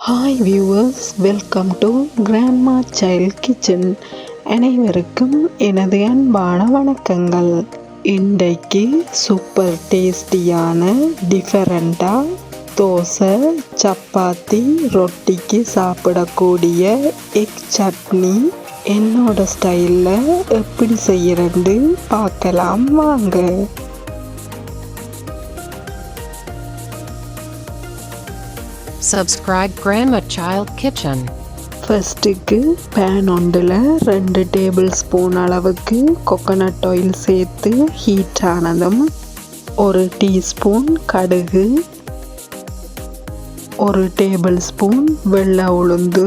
Hi viewers welcome to Grandma Child Kitchen அனைவருக்கும் எனது அன்பான வணக்கங்கள். இன்றைக்கு சூப்பர் டேஸ்டியான டிஃபரெண்ட்டாக தோசை சப்பாத்தி ரொட்டிக்கு சாப்பிடக்கூடிய எக் சட்னி. என்னோட ஸ்டைலில் எப்படி செய்யறது பார்க்கலாம் வாங்க. Subscribe Grandma சைல்ட் கிச்சன் ஃபஸ்ட்டுக்கு பேன் ஒன்றில் ரெண்டு டேபிள் ஸ்பூன் அளவுக்கு கொக்கனட் ஆயில் சேர்த்து ஹீட் ஆனதும் ஒரு டீஸ்பூன் கடுகு ஒரு டேபிள் ஸ்பூன் வெள்ளை உளுந்து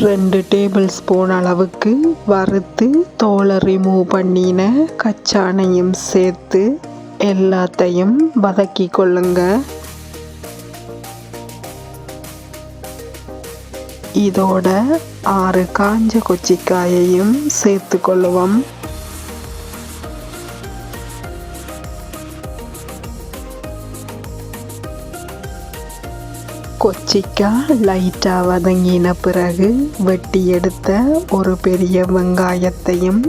ரெண்டு டேபிள் ஸ்பூன் அளவுக்கு வறுத்து தோலை ரிமூவ் பண்ணின கச்சானையும் சேர்த்து எல்லாத்தையும் வதக்கி கொள்ளுங்கள் இதோட ஆறு காஞ்ச கொச்சிக்காயையும் சேர்த்து கொள்ளுவோம் கொச்சிக்காய் லைட்டாக வதங்கின பிறகு வெட்டி எடுத்த ஒரு பெரிய வெங்காயத்தையும்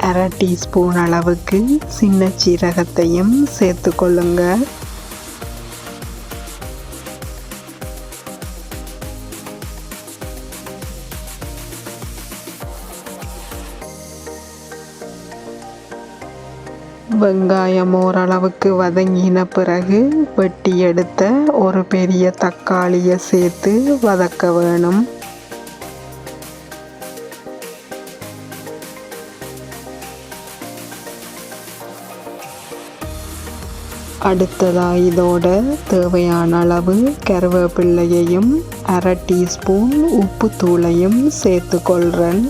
அரை டீஸ்பூன் அளவுக்கு சின்ன சீரகத்தையும் சேர்த்து கொள்ளுங்க வெங்காயம் ஓரளவுக்கு வதங்கின பிறகு வெட்டி எடுத்த ஒரு பெரிய தக்காளியை சேர்த்து வதக்க வேணும். அடுத்ததாக இதோட தேவையான அளவு கருவேப்பிள்ளையையும் அரை டீஸ்பூன் உப்புத்தூளையும் சேர்த்து கொள்கிறேன்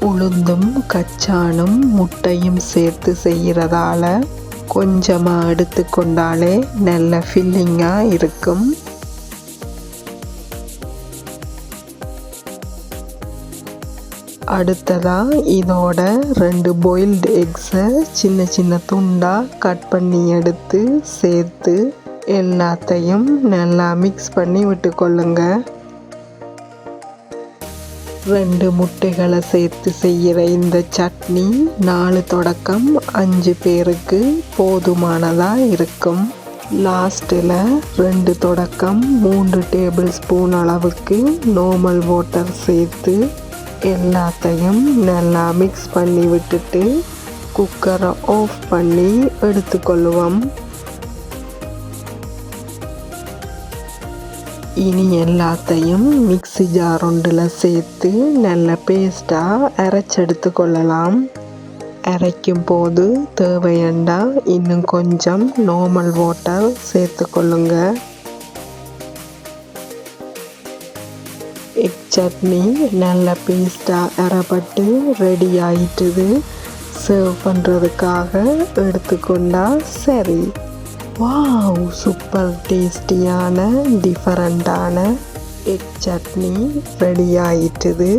உளுந்தும் கச்சானும் முட்டையும் சேர்த்து செய்கிறதால கொஞ்சமாக எடுத்துக்கொண்டாலே நல்ல ஃபில்லிங்காக இருக்கும். அடுத்ததாக இதோட ரெண்டு பாயில்டு எக்ஸை சின்ன சின்ன துண்டாக கட் பண்ணி எடுத்து சேர்த்து எல்லாத்தையும் நல்லா மிக்ஸ் பண்ணி விட்டுக்கொள்ளுங்கள் ரெண்டு முட்டைகளை சேர்த்து செய்கிற இந்த சட்னி நாலு தொடக்கம் அஞ்சு பேருக்கு போதுமானதாக இருக்கும். லாஸ்ட்டில் ரெண்டு தொடக்கம் மூன்று டேபிள் ஸ்பூன் அளவுக்கு நார்மல் வாட்டர் சேர்த்து எல்லாத்தையும் நல்லா மிக்ஸ் பண்ணி விட்டுட்டு குக்கரை ஆஃப் பண்ணி எடுத்துக்கொள்ளுவோம் இனி எல்லாத்தையும் மிக்ஸி ஜார் ஒன்றில் சேர்த்து நல்ல பேஸ்ட்டாக அரைச்செடுத்து கொள்ளலாம். அரைக்கும் போது தேவையண்டா இன்னும் கொஞ்சம் நார்மல் வாட்டர் சேர்த்து கொள்ளுங்க. எக் சட்னி நல்ல பேஸ்ட்டாக அரைப்பட்டு ரெடி ஆயிட்டுது. சர்வ் பண்ணுறதுக்காக எடுத்துக்கொண்டா சரி. வாவ் சூப்பர் டேஸ்டியான டிஃபரண்டான எக் சட்னி ரெடி ஆயிட்டுது.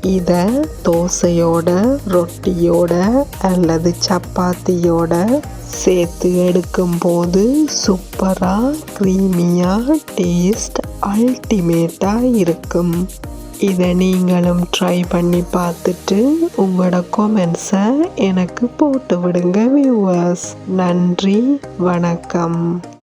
இதை தோசையோட ரொட்டியோட அல்லது சப்பாத்தியோட சேர்த்து எடுக்கும்போது சூப்பராக க்ரீமியாக டேஸ்ட் அல்டிமேட்டாக இருக்கும். இதை நீங்களும் ட்ரை பண்ணி பார்த்துட்டு உங்களோட கொமெண்ட்ஸை எனக்கு போட்டு விடுங்க வியூவர்ஸ் நன்றி வணக்கம்.